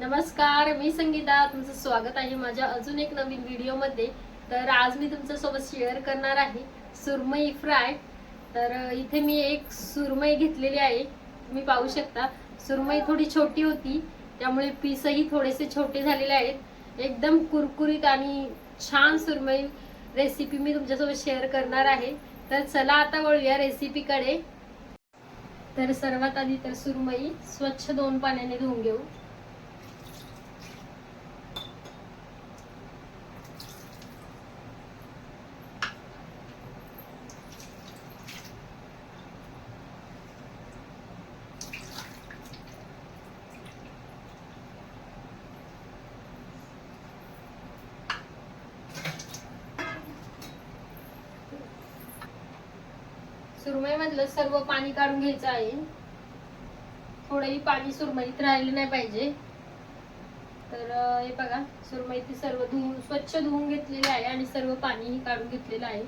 नमस्कार मी संगीता. तुमचं स्वागत आहे माझ्या अजून एक नवीन व्हिडिओमध्ये. तर आज मी तुमच्यासोबत शेअर करणार आहे सुरमई फ्राय. तर इथे मी एक सुरमई घेतलेली आहे. तुम्ही पाहू शकता. सुरमई थोडी छोटी होती त्यामुळे पीसही थोडेसे छोटे झालेले आहेत. एकदम कुरकुरीत आणि छान सुरमई रेसिपी मी तुमच्यासोबत शेअर करणार आहे. तर चला आता वळूया रेसिपीकडे तर सर्वात आधी तर सुरमई स्वच्छ दोन पाण्याने धुवून घेऊ. सुरमई मधलं सर्व पाणी काढून घ्यायचं आहे. थोडंही पाणी सुरमईत राहिलं नाही पाहिजे. तर हे बघा सुरमई ती सर्व धुवून स्वच्छ धुवून घेतलेली आहे आणि सर्व पाणीही काढून घेतलेलं आहे.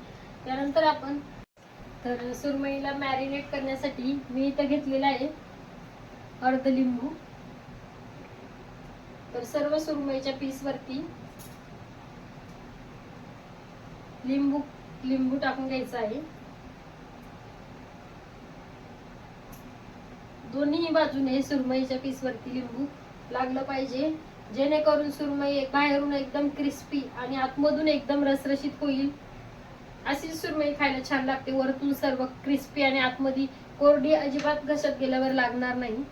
त्यानंतर आपण तर सुरमईला मॅरिनेट करण्यासाठी मी इथं घेतलेलं आहे अर्ध लिंबू. तर सर्व सुरमईच्या पीस वरती लिंबू लिंबू टाकून घ्यायचं आहे. दोन्ही बाजूने सुरमईच्या पीसवरती लिंबू लागलं पाहिजे. जेणेकरून सुरमई बाहेरून एकदम क्रिस्पी आणि आतमधून एकदम रसरशीत होईल. अशी सुरमई खायला छान लागते. वरतून सर्व क्रिस्पी आणि आतमध्ये कोरडी अजिबात घशात गेल्यावर लागणार नाही.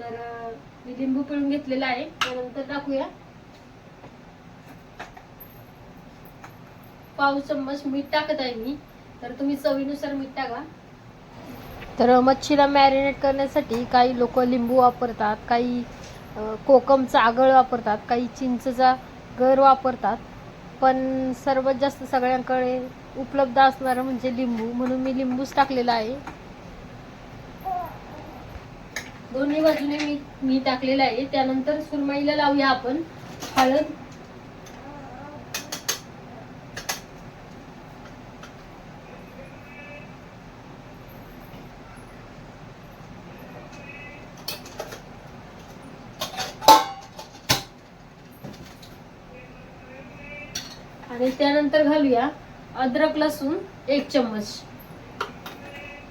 तर मी लिंबू पिळून घेतलेला आहे. त्यानंतर टाकूया. पाव चम्मच मीठ टाकत आहे मी. तर तुम्ही चवीनुसार मीठ टाका. तर मच्छीला मॅरिनेट करण्यासाठी काही लोक लिंबू वापरतात काही कोकमचा आगळ वापरतात काही चिंचचा गर वापरतात. पण सर्वात जास्त सगळ्यांकडे उपलब्ध असणारं म्हणजे लिंबू. म्हणून मी लिंबूच टाकलेला आहे. दोन्ही बाजूने मी मी टाकलेला आहे. त्यानंतर सुरमईला लावूया आपण. हळद आणि त्यानंतर घालूया अद्रक लसूण एक चम्मच.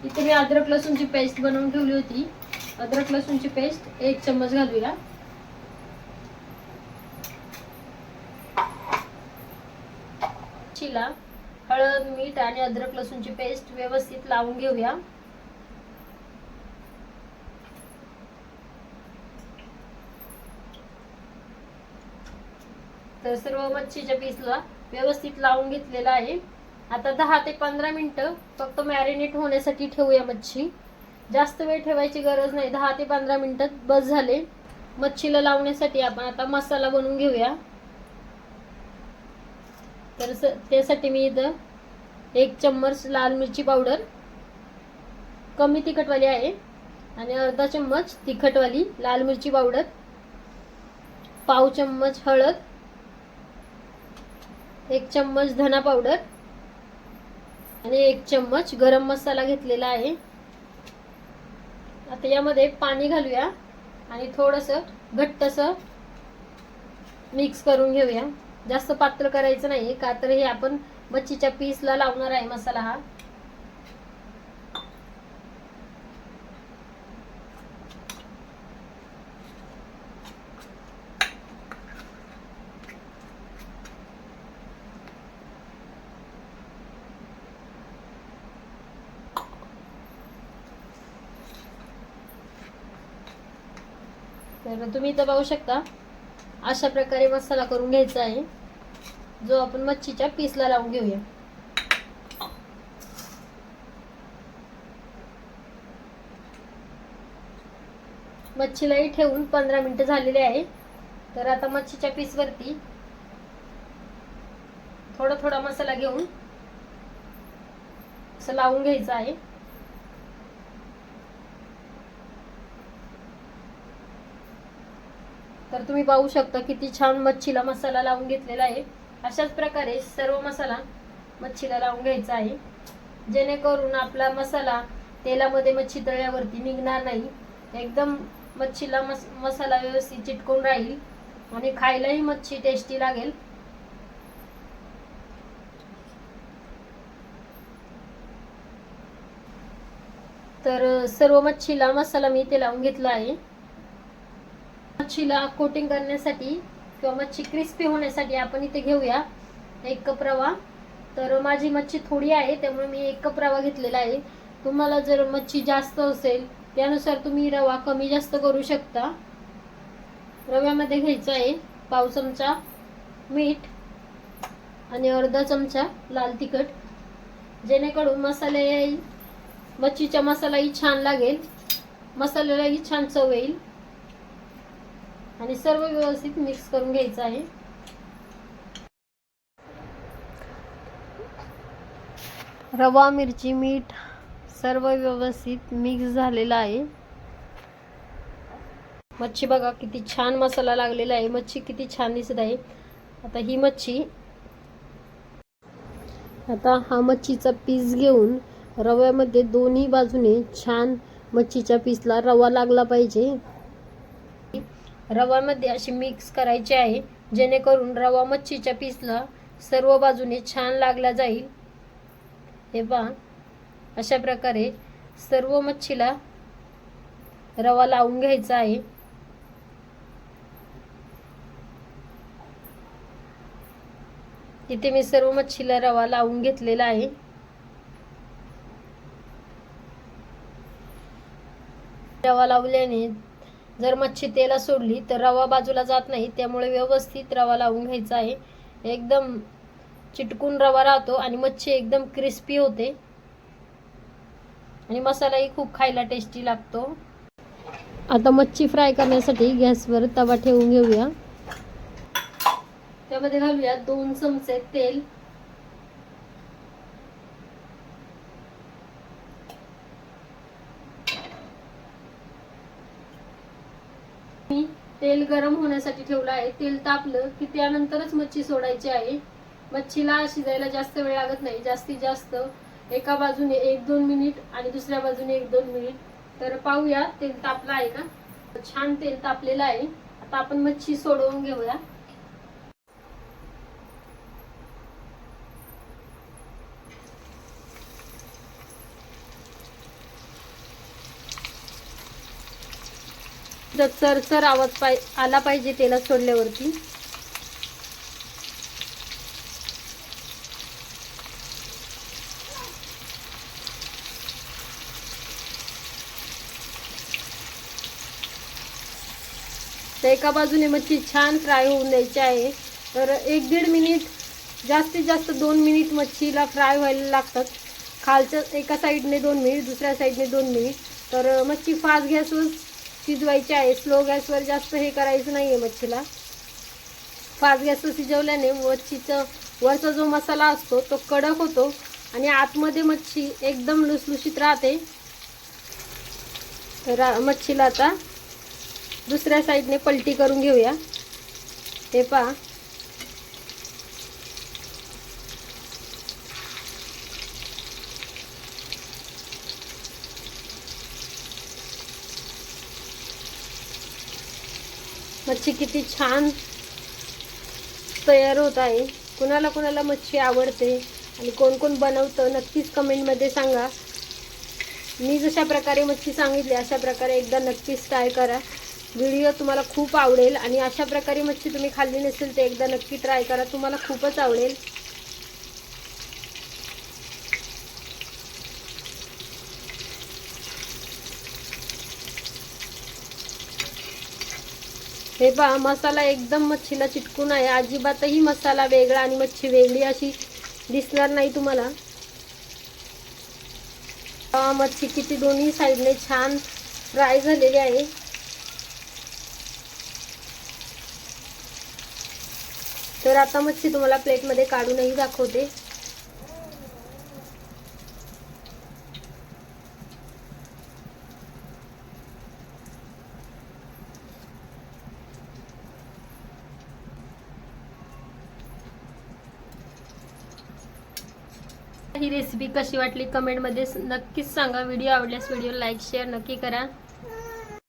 इथे मी अद्रक लसूणची पेस्ट बनवून ठेवली होती. अद्रक लसूणची पेस्ट एक चम्मच घालूया. चिला हळद मीठ आणि अद्रक लसूणची पेस्ट व्यवस्थित लावून घेऊया. तर सर्व मच्छीच्या पीसला व्यवस्थित लावून घेतलेलं आहे. आता दहा ते पंधरा मिनिटं फक्त मॅरिनेट होण्यासाठी ठेवूया मच्छी. जास्त वेळ ठेवायची गरज नाही. दहा ते पंधरा मिनिटात बस झाले. मच्छीला लावण्यासाठी आपण आता मसाला बनवून घेऊया. तर त्यासाठी मी इथं एक चम्मच लाल मिरची पावडर. कमी तिखटवाली आहे. आणि अर्धा चम्मच तिखटवाली लाल मिरची पावडर. पाव चम्मच हळद. एक चम्मच धना पावडर आणि एक चम्मच गरम मसाला घेतलेला आहे. आता यामध्ये पाणी घालूया आणि थोडस घट्टस मिक्स करून घेऊया. जास्त पातळ करायचं नाही का तर हे आपण मच्छीच्या पीसला लावणार आहे मसाला हा. तर तुम्ही इथं पाहू शकता अशा प्रकारे मसाला करून घ्यायचा आहे. जो आपण मच्छीच्या पीसला लावून घेऊया. मच्छीलाही ठेवून पंधरा मिनिटं झालेले आहे. तर आता मच्छीच्या पीसवरती थोडा थोडा मसाला घेऊन असं लावून घ्यायचं आहे. तर तुम्ही पाहू शकता किती छान मच्छीला मसाला लावून घेतलेला आहे. अशाच प्रकारे सर्व मसाला मच्छीला लावून घ्यायचा आहे. जेणेकरून आपला मसाला तेलामध्ये मच्छी तळ्यावरती निघणार नाही. एकदम मच्छीला मस मसाला व्यवस्थित चिटकून राहील आणि खायलाही मच्छी टेस्टी लागेल. तर सर्व मच्छीला मसाला मी इथे लावून घेतला आहे. मच्छीला कोटिंग करण्यासाठी किंवा मच्छी क्रिस्पी होण्यासाठी आपण इथे घेऊया एक कप रवा. तर माझी मच्छी थोडी आहे त्यामुळे मी एक कप रवा घेतलेला आहे. तुम्हाला जर मच्छी जास्त असेल त्यानुसार तुम्ही रवा कमी जास्त करू शकता. रव्यामध्ये घ्यायचं आहे पाव चमचा मीठ आणि अर्धा चमचा लाल तिखट. जेणेकरून मसाले मच्छीचा मसालाही छान लागेल. मसाल्यालाही छान चव येईल. आणि सर्व व्यवस्थित मिक्स करून घ्यायचं आहे. रवा मिरची मीठ सर्व व्यवस्थित मिक्स झालेलं आहे. मच्छी बघा किती छान मसाला लागलेला आहे. मच्छी किती छान दिसत आहे. आता ही मच्छी आता हा मच्छीचा पीस घेऊन रव्यामध्ये दोन्ही बाजूने छान मच्छीच्या पीसला रवा लागला पाहिजे. रवामध्ये अशी मिक्स करायची आहे. जेणेकरून रवा मच्छीच्या पीसला सर्व बाजूने छान लागला जाईल. हे पहा. अशा प्रकारे सर्व मच्छीला रवा लावून घ्यायचा आहे. इथे मी सर्व मच्छीला रवा लावून घेतलेला आहे. रवा लावल्याने जर मच्छी तेला सोडली तर रवा बाजूला जात नाही त्यामुळे व्यवस्थित रवा लावून घ्यायचा आहे. एकदम चिटकून रवा राहतो आणि मच्छी एकदम क्रिस्पी होते. आणि मसालाही खूप खायला टेस्टी लागतो. आता मच्छी फ्राय करण्यासाठी गॅसवर तवा ठेवून घेऊया. त्यामध्ये घालूया दोन चमचे तेल मी तेल गरम होण्यासाठी ठेवलं आहे. तेल तापलं की त्यानंतरच मच्छी सोडायची आहे. मच्छीला शिजायला जास्त वेळ लागत नाही. जास्तीत जास्त एका बाजूने एक दोन मिनिट आणि दुसऱ्या बाजूने एक दोन मिनिट. तर पाहूया तेल तापलं आहे का? छान तेल तापलेलं आहे. आता आपण मच्छी सोडवून घेऊया. जर सरसर आवाज पाय आला पाहिजे तेलात सोडल्यावरती. तर एका बाजूने मच्छी छान फ्राय होऊन द्यायची आहे. तर एक दीड मिनिट जास्तीत जास्त दोन मिनिट मच्छीला फ्राय व्हायला लागतात. खालच्या एका साईडने दोन मिनिट दुसऱ्या साईडने दोन मिनिट. तर मच्छी फास्ट गॅसवर शिजवायची आहे. स्लो गॅसवर जास्त हे करायचं नाही आहे मच्छीला फास्ट गॅसवर शिजवल्याने मच्छीचं वरचा जो मसाला असतो तो कडक होतो आणि आतमध्ये मच्छी एकदम लुसलुशीत राहते. तर मच्छीला आता दुसऱ्या साईडने पलटी करून घेऊया. हे पहा. मच्छी किती छान तयार होत आहे. कुणाला कुणाला मच्छी आवडते आणि कोण कोण बनवतं नक्कीच कमेंटमध्ये सांगा. मी जशा प्रकारे मच्छी सांगितली अशा प्रकारे एकदा नक्कीच ट्राय करा. व्हिडिओ तुम्हाला खूप आवडेल आणि अशा प्रकारे मच्छी तुम्ही खाल्ली नसेल तर एकदा नक्की ट्राय करा. तुम्हाला खूपच आवडेल. हे पहा मसाला एकदम मच्छीला चिटकून आहे. अजिबातही मसाला वेगळा आणि मच्छी वेगळी अशी दिसणार नाही तुम्हाला. मच्छी किती दोन्ही साईडने छान फ्राय झालेली आहे. तर आता मच्छी तुम्हाला प्लेटमध्ये काढूनही दाखवते. ही रेसिपी कशी वाटली कमेंटमध्ये नक्कीच सांगा. व्हिडिओ आवडल्यास व्हिडिओ लाईक शेअर नक्की करा.